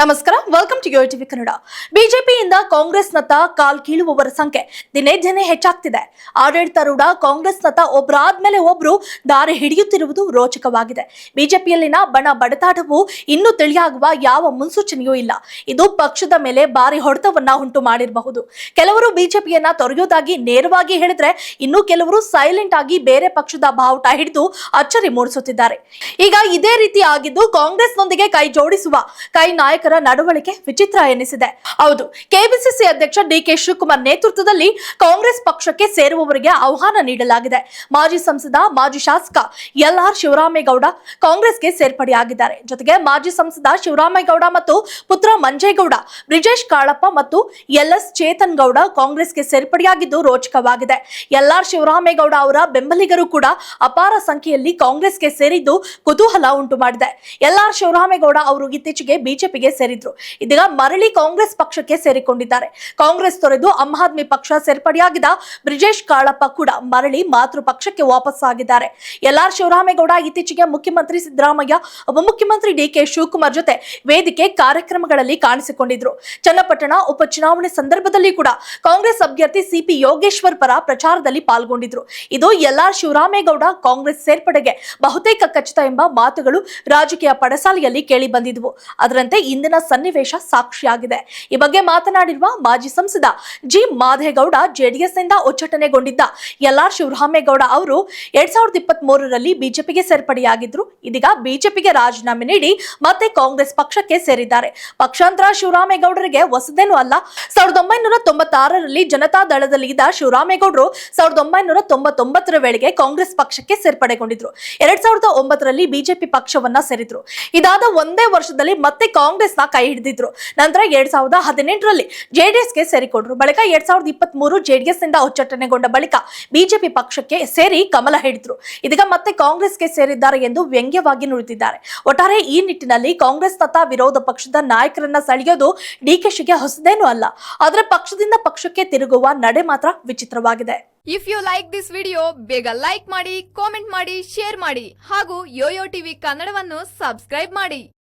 ನಮಸ್ಕಾರ welcome to TV Kannada ಬಿಜೆಪಿಯಿಂದ ಕಾಂಗ್ರೆಸ್ನತ್ತ ಕಾಲ್ ಕೀಳುವವರ ಸಂಖ್ಯೆ ದಿನೇ ದಿನೇ ಹೆಚ್ಚಾಗ್ತಿದೆ. ಆಡಳಿತಾರೂಢ ಕಾಂಗ್ರೆಸ್ನತ್ತ ಒಬ್ಬರಾದ್ಮೇಲೆ ಒಬ್ರು ದಾರಿ ಹಿಡಿಯುತ್ತಿರುವುದು ರೋಚಕವಾಗಿದೆ. ಬಿಜೆಪಿಯಲ್ಲಿನ ಬಣ ಬಡತಾಟವು ಇನ್ನೂ ತಿಳಿಯಾಗುವ ಯಾವ ಮುನ್ಸೂಚನೆಯೂ ಇಲ್ಲ. ಇದು ಪಕ್ಷದ ಮೇಲೆ ಭಾರಿ ಹೊಡೆತವನ್ನ ಉಂಟು ಮಾಡಿರಬಹುದು. ಕೆಲವರು ಬಿಜೆಪಿಯನ್ನ ತೊರೆಯೋದಾಗಿ ನೇರವಾಗಿ ಹೇಳಿದ್ರೆ ಇನ್ನು ಕೆಲವರು ಸೈಲೆಂಟ್ ಆಗಿ ಬೇರೆ ಪಕ್ಷದ ಬಾವುಟ ಹಿಡಿದು ಅಚ್ಚರಿ ಮೂಡಿಸುತ್ತಿದ್ದಾರೆ. ಈಗ ಇದೇ ರೀತಿ ಆಗಿದ್ದು ಕಾಂಗ್ರೆಸ್ನೊಂದಿಗೆ ಕೈ ಜೋಡಿಸುವ ಕೈ ನಾಯಕರ ನಡವಳಿಕೆ ವಿಚಿತ್ರ ಎನಿಸಿದೆ. ಹೌದು ಕೆಪಿಸಿಸಿ ಅಧ್ಯಕ್ಷ ಡಿಕೆ ಶಿವಕುಮಾರ್ ನೇತೃತ್ವದಲ್ಲಿ ಕಾಂಗ್ರೆಸ್ ಪಕ್ಷಕ್ಕೆ ಸೇರುವವರಿಗೆ ಆಹ್ವಾನ ನೀಡಲಾಗಿದೆ. ಮಾಜಿ ಸಂಸದ, ಮಾಜಿ ಶಾಸಕ ಎಲ್ ಆರ್ ಶಿವರಾಮೇಗೌಡ ಕಾಂಗ್ರೆಸ್ಗೆ ಸೇರ್ಪಡೆಯಾಗಿದ್ದಾರೆ. ಜೊತೆಗೆ ಮಾಜಿ ಸಂಸದ ಶಿವರಾಮೇಗೌಡ ಮತ್ತು ಪುತ್ರ ಮಂಜೇಗೌಡ, ಬ್ರಿಜೇಶ್ ಕಾಳಪ್ಪ ಮತ್ತು ಎಲ್ ಎಸ್ ಚೇತನ್ ಗೌಡ ಕಾಂಗ್ರೆಸ್ಗೆ ಸೇರ್ಪಡೆಯಾಗಿದ್ದು ರೋಚಕವಾಗಿದೆ. ಎಲ್ ಆರ್ ಶಿವರಾಮೇಗೌಡ ಅವರ ಬೆಂಬಲಿಗರು ಕೂಡ ಅಪಾರ ಸಂಖ್ಯೆಯಲ್ಲಿ ಕಾಂಗ್ರೆಸ್ಗೆ ಸೇರಿದ್ದು ಕುತೂಹಲ ಉಂಟು ಮಾಡಿದೆ ಎಲ್ ಆರ್ ಶಿವರಾಮೇಗೌಡ ಅವರು ಇತ್ತೀಚೆಗೆ ಬಿಜೆಪಿಗೆ ಸೇರಿದ್ರು. ಇದೀಗ ಮರಳಿ ಕಾಂಗ್ರೆಸ್ ಪಕ್ಷಕ್ಕೆ ಸೇರಿಕೊಂಡಿದ್ದಾರೆ. ಕಾಂಗ್ರೆಸ್ ತೊರೆದು ಆಮ್ ಆದ್ಮಿ ಪಕ್ಷ ಸೇರ್ಪಡೆಯಾಗಿದ್ದ ಬ್ರಿಜೇಶ್ ಕಾಳಪ್ಪ ಕೂಡ ಮರಳಿ ಮಾತೃ ಪಕ್ಷಕ್ಕೆ ವಾಪಸ್ಸಾಗಿದ್ದಾರೆ. ಎಲ್ ಆರ್ ಶಿವರಾಮೇಗೌಡ ಇತ್ತೀಚೆಗೆ ಮುಖ್ಯಮಂತ್ರಿ ಸಿದ್ದರಾಮಯ್ಯ, ಉಪಮುಖ್ಯಮಂತ್ರಿ ಡಿ ಕೆ ಶಿವಕುಮಾರ್ ಜೊತೆ ವೇದಿಕೆ ಕಾರ್ಯಕ್ರಮಗಳಲ್ಲಿ ಕಾಣಿಸಿಕೊಂಡಿದ್ರು. ಚನ್ನಪಟ್ಟಣ ಉಪಚುನಾವಣೆ ಸಂದರ್ಭದಲ್ಲಿ ಕೂಡ ಕಾಂಗ್ರೆಸ್ ಅಭ್ಯರ್ಥಿ ಸಿಪಿ ಯೋಗೇಶ್ವರ್ ಪರ ಪ್ರಚಾರದಲ್ಲಿ ಪಾಲ್ಗೊಂಡಿದ್ರು. ಇದು ಎಲ್ ಆರ್ ಶಿವರಾಮೇಗೌಡ ಕಾಂಗ್ರೆಸ್ ಸೇರ್ಪಡೆಗೆ ಬಹುತೇಕ ಖಚಿತ ಎಂಬ ಮಾತುಗಳು ರಾಜಕೀಯ ಪಡಸಾಲೆಯಲ್ಲಿ ಕೇಳಿ ಬಂದಿದ್ವು. ಅದರಂತೆ ಇಂದಿನ ಸನ್ನಿವೇಶ ಸಾಕ್ಷಿಯಾಗಿದೆ. ಈ ಬಗ್ಗೆ ಮಾತನಾಡಿರುವ ಮಾಜಿ ಸಂಸದ ಜಿ ಮಾಧೇಗೌಡ ಜೆಡಿಎಸ್ನಿಂದ ಉಚ್ಚಟನೆಗೊಂಡಿದ್ದ ಎಲ್ ಆರ್ ಶಿವರಾಮೇಗೌಡ ಅವರು ಎರಡ್ ಸಾವಿರದ ಇಪ್ಪತ್ತ್ ಮೂರರಲ್ಲಿ ಬಿಜೆಪಿಗೆ ಸೇರ್ಪಡೆಯಾಗಿದ್ರು. ಇದೀಗ ಬಿಜೆಪಿಗೆ ರಾಜೀನಾಮೆ ನೀಡಿ ಮತ್ತೆ ಕಾಂಗ್ರೆಸ್ ಪಕ್ಷಕ್ಕೆ ಸೇರಿದ್ದಾರೆ. ಪಕ್ಷಾಂತರ ಶಿವರಾಮೇಗೌಡರಿಗೆ ಹೊಸದೇನೂ ಅಲ್ಲ. ಸಾವಿರದ ಒಂಬೈನೂರ ತೊಂಬತ್ತಾರರಲ್ಲಿ ಜನತಾ ದಳದಲ್ಲಿ ಇದ್ದ ಶಿವರಾಮೇಗೌಡರು ಸಾವಿರದ ಒಂಬೈನೂರ ತೊಂಬತ್ತೊಂಬತ್ತರ ವೇಳೆಗೆ ಕಾಂಗ್ರೆಸ್ ಪಕ್ಷಕ್ಕೆ ಸೇರ್ಪಡೆಗೊಂಡಿದ್ರು. ಎರಡ್ ಸಾವಿರದ ಒಂಬತ್ತರಲ್ಲಿ ಬಿಜೆಪಿ ಪಕ್ಷವನ್ನ ಸೇರಿದ್ರು. ಇದಾದ ಒಂದೇ ವರ್ಷದಲ್ಲಿ ಮತ್ತೆ ಕಾಂಗ್ರೆಸ್ ನ ಕೈ ಹಿಡಿದಿದ್ರು. ನಂತರ ಎರಡ್ ಸಾವಿರದ ಹದಿನೆಂಟರಲ್ಲಿ ಜೆಡಿಎಸ್ಗೆ ಸೇರಿಕೊಂಡ್ರು. ಬಳಿಕ ಎರಡ್ ಸಾವಿರದ ಇಪ್ಪತ್ತ್ ಮೂರು ಜೆಡಿಎಸ್ನಿಂದ ಉಚ್ಚಟನೆಗೊಂಡ ಬಳಿಕ ಬಿಜೆಪಿ ಪಕ್ಷಕ್ಕೆ ಸೇರಿ ಕಮಲ ಹಿಡಿದ್ರು. ಇದೀಗ ಮತ್ತೆ ಕಾಂಗ್ರೆಸ್ಗೆ ಸೇರಿದ್ದಾರೆ ಎಂದು ವ್ಯಂಗ್ಯವಾಗಿ ನುಡಿದಿದ್ದಾರೆ. ಒಟ್ಟಾರೆ ಈ ನಿಟ್ಟಿನಲ್ಲಿ ಕಾಂಗ್ರೆಸ್ ಕಾಂಗ್ರೆಸ್ನತ್ತ ವಿರೋಧ ಪಕ್ಷದ ನಾಯಕರನ್ನ ಸೆಳೆಯೋದು ಡಿಕೆಶಿಗೆ ಹೊಸದೇನೂ ಅಲ್ಲ. ಆದರೆ ಪಕ್ಷದಿಂದ ಪಕ್ಷಕ್ಕೆ ತಿರುಗುವ ನಡೆ ಮಾತ್ರ ವಿಚಿತ್ರವಾಗಿದೆ. If you like this video ಬೇಗ ಲೈಕ್ ಮಾಡಿ ಕಾಮೆಂಟ್ ಮಾಡಿ ಶೇರ್ ಮಾಡಿ ಹಾಗೂ ಯೋಯೋ ಟಿವಿ ಕನ್ನಡವನ್ನು ಸಬ್ಸ್ಕ್ರೈಬ್ ಮಾಡಿ.